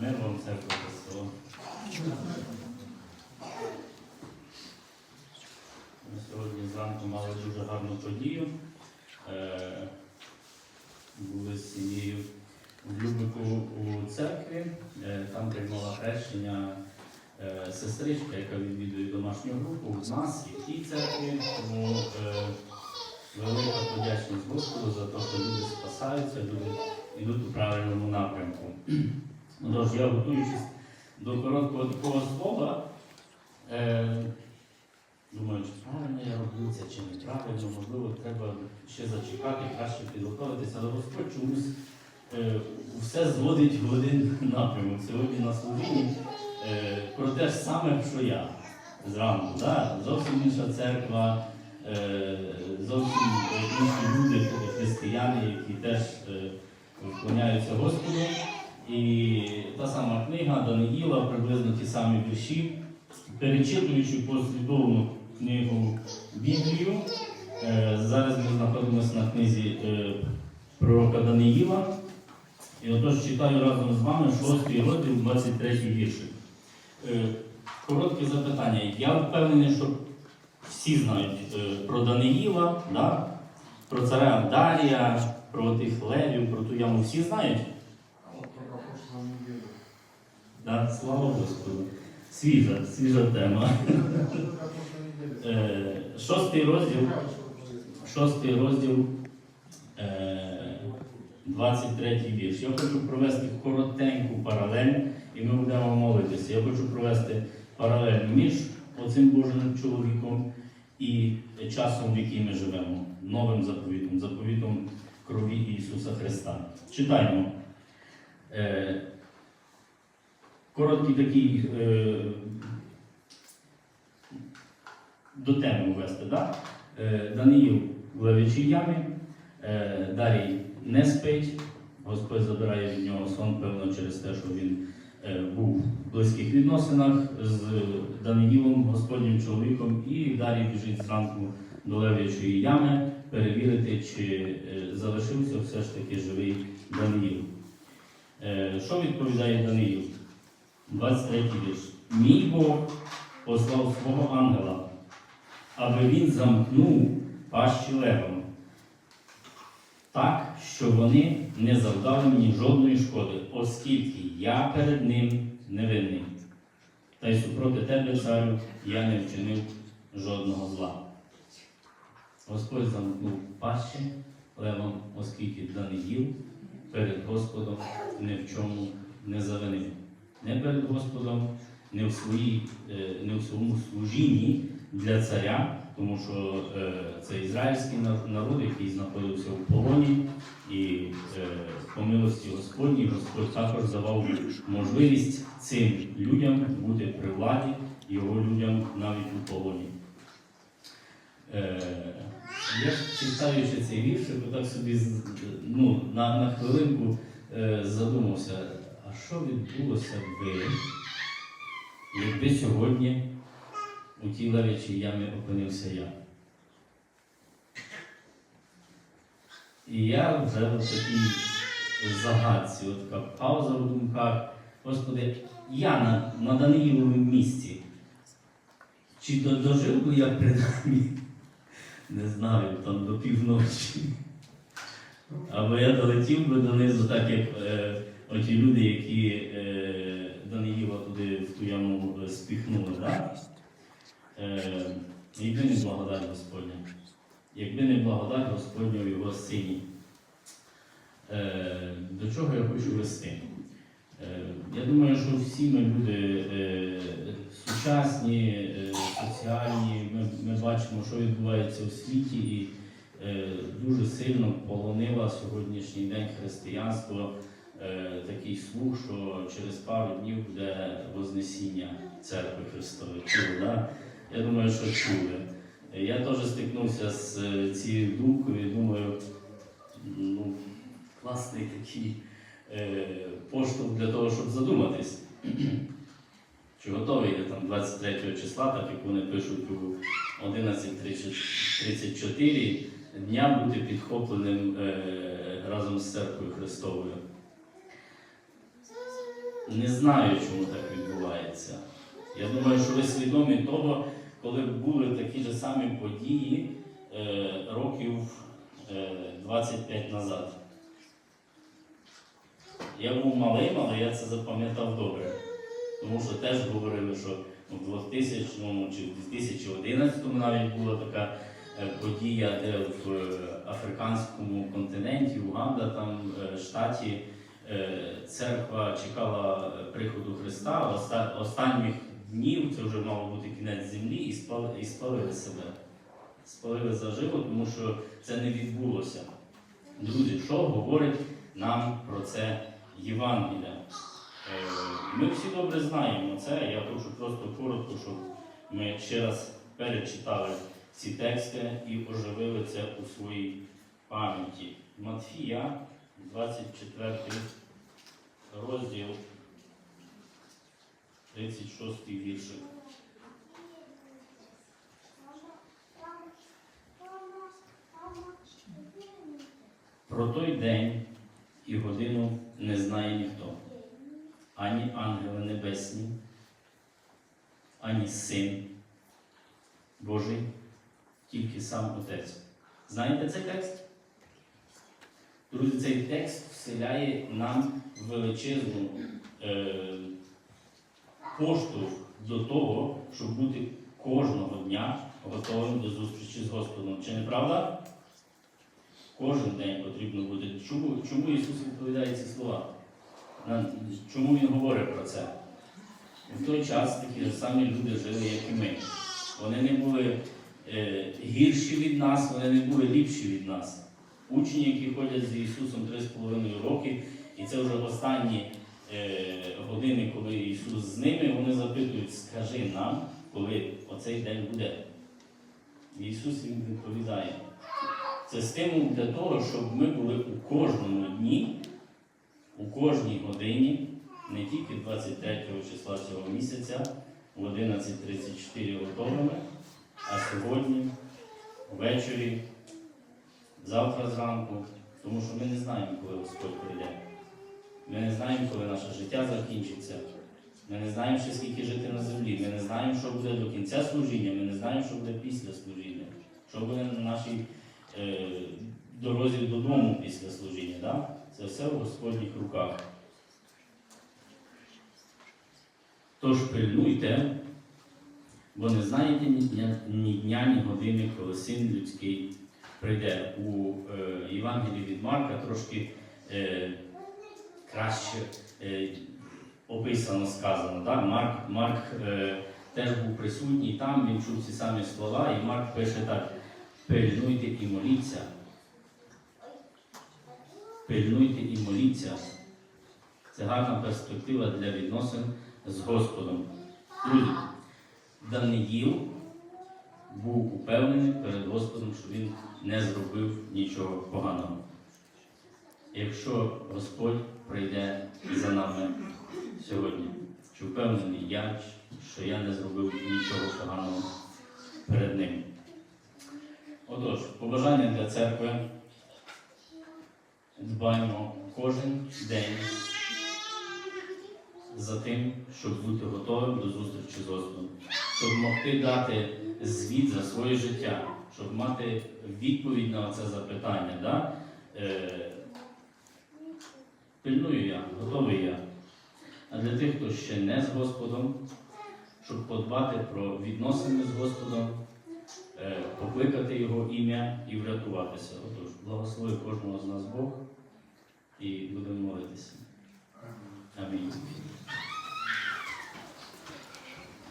Мир вам церква Христова. Ми сьогодні зранку мали дуже гарну подію. Е, Були з сім'єю в Любику у церкві. Е, Там приймала хрещення е, сестричка, яка відвідує домашню групу в нас і в тій церкві. Тому велика подячність Господу за те, що люди спасаються, люди йдуть у правильному напрямку. Тож я готуючись до короткого такого слова, е, думаю, чи правильно я роблю це, чи неправильно, можливо, треба ще зачекати, краще підготуватися, але Господь чомусь е, все зводить в один напрямок. Сьогодні на служінні е, про те ж саме, що я зранку. Да? Зовсім інша церква, е, зовсім інші люди, християни, які теж е, вклоняються Господу. І та сама книга Даниїла, приблизно ті самі вірші, перечитуючи послідовну книгу Біблію. е, Зараз ми знаходимося на книзі е, пророка Даниїла. І отож читаю разом з вами 6 розділ, 23 вірші. Е, Коротке запитання. Я впевнений, що всі знають про Даниїла, да? про царя Дарія, про тих левів, про ту яму. Всі знають? Да? Слава Господу. Свіжа, свіжа тема. Е, Шостий розділ, шостий розділ, е, 23 вірш. Я хочу провести коротеньку паралель, і ми будемо молитися. Я хочу провести паралель між оцим Божим чоловіком і часом, в який ми живемо, новим заповітом, заповітом крові Ісуса Христа. Читаємо. Короткий такий е, до теми ввести. Да? Е, Даниїл в левічій ямі, е, Дарій не спить, Господь забирає від нього сон, певно, через те, що він е, був в близьких відносинах з Даниїлом, Господнім чоловіком, і Дарій біжить зранку до левічої ями перевірити, чи е, залишився все ж таки живий Даниїл. Е, Що відповідає Даниїл? 23 вірш. Мій Бог послав свого ангела, аби він замкнув пащі левам, так, що вони не завдали мені жодної шкоди, оскільки я перед ним невинний. Та й супроти тебе, царю, я не вчинив жодного зла. Господь замкнув пащі левам, оскільки Даниїл перед Господом ні в чому не завинив. Не перед Господом, не в, своїй, е, не в своєму служінні для царя, тому що е, це ізраїльський народ, який знаходився в полоні, і е, по милості Господній Господь також давав можливість цим людям бути при владі, його людям навіть у полоні. Я читаючи цей вірш, так собі ну, на, на хвилинку задумався, а що відбулося би, якби сьогодні у тій левячій ямі опинився я? І я вже в такій загадці, от така пауза в думках. Господи, я на, на Даниїловому місці. Чи до- дожив би я принаймні, не знаю, там до півночі. Або я долетів би донизу, так як е, оті люди, які е, Даниїла туди в ту яму е, спіхнули. Да? Е, якби не благодать Господня. Якби не благодать Господня в його сині. Е, до чого я хочу вести? Е, я думаю, що всі ми люди е, сучасні, е, соціальні, ми, ми бачимо, що відбувається у світі, і е, дуже сильно полонила сьогоднішній день християнство такий слух, що через пару днів буде Вознесіння церкви Христової. Чули, да? Я думаю, що чули. Е, Я теж стикнувся з е, цією думкою і думаю, ну, класний такий е, поштовх для того, щоб задуматись. Чи готовий я там 23 числа, так як вони пишуть у 11.34 дня бути підхопленим е, разом з церквою Христовою. Не знаю, чому так відбувається. Я думаю, що ви свідомі того, коли були такі ж самі події е, років е, 25 назад. Я був малим, але я це запам'ятав добре. Тому що теж говорили, що в 2000 чи в 2011 навіть була така е, подія, де в е, африканському континенті, Уганда, там е, штаті, церква чекала е, приходу Христа останніх днів, це вже мало бути кінець землі, і спали- і спалили себе. Спалили заживо, тому що це не відбулося. Друзі, що говорить нам про це Євангелія? Е, Ми всі добре знаємо це. Я хочу просто коротко, щоб ми ще раз перечитали ці тексти і оживили це у своїй пам'яті. Матфія, 24 розділ, 36 віршик. Про той день і годину не знає ніхто, ані ангели небесні, ані син Божий, тільки сам Отець. Знаєте цей текст? Друзі, цей текст вселяє нам величезну е, поштовх до того, щоб бути кожного дня готовим до зустрічі з Господом. Чи не правда? Кожен день потрібно бути. Чому, чому Ісус відповідає ці слова? Чому Він говорить про це? В той час такі самі люди жили, як і ми. Вони не були е, гірші від нас, вони не були ліпші від нас. Учні, які ходять з Ісусом 3,5 роки, і це вже останні е, години, коли Ісус з ними, вони запитують, скажи нам, коли оцей день буде. І Ісус їм відповідає. Це стимул для того, щоб ми були у кожному дні, у кожній годині, не тільки 23 числа цього місяця, в 11.34 готовими, а сьогодні, ввечері, завтра зранку, тому що ми не знаємо, коли Господь прийде. Ми не знаємо, коли наше життя закінчиться. Ми не знаємо, ще скільки жити на землі. Ми не знаємо, що буде до кінця служіння, ми не знаємо, що буде після служіння, що буде на нашій е, дорозі додому після служіння. Да? Це все в Господніх руках. Тож пильнуйте, бо не знаєте ні дня, ні дня, ні години, коли син людський прийде. У е, Євангелії від Марка трошки е, краще е, описано сказано. Да? Марк, Марк теж був присутній там, він чув ці самі слова, і Марк пише так: пильнуйте і моліться. Пильнуйте і моліться. Це гарна перспектива для відносин з Господом. Друзі, Даниїл був упевнений перед Господом, що він не зробив нічого поганого. Якщо Господь прийде за нами сьогодні, чи впевнений я, що я не зробив нічого поганого перед ним. Отож, побажання для церкви. Дбаємо кожен день за тим, щоб бути готовим до зустрічі з Господом, щоб могти дати звіт за своє життя, щоб мати відповідь на це запитання. Да? Е, пильную я, готовий я. А для тих, хто ще не з Господом, щоб подбати про відносини з Господом, е, покликати Його ім'я і врятуватися. Отож, благослови кожного з нас Бог і будемо молитися. Амінь.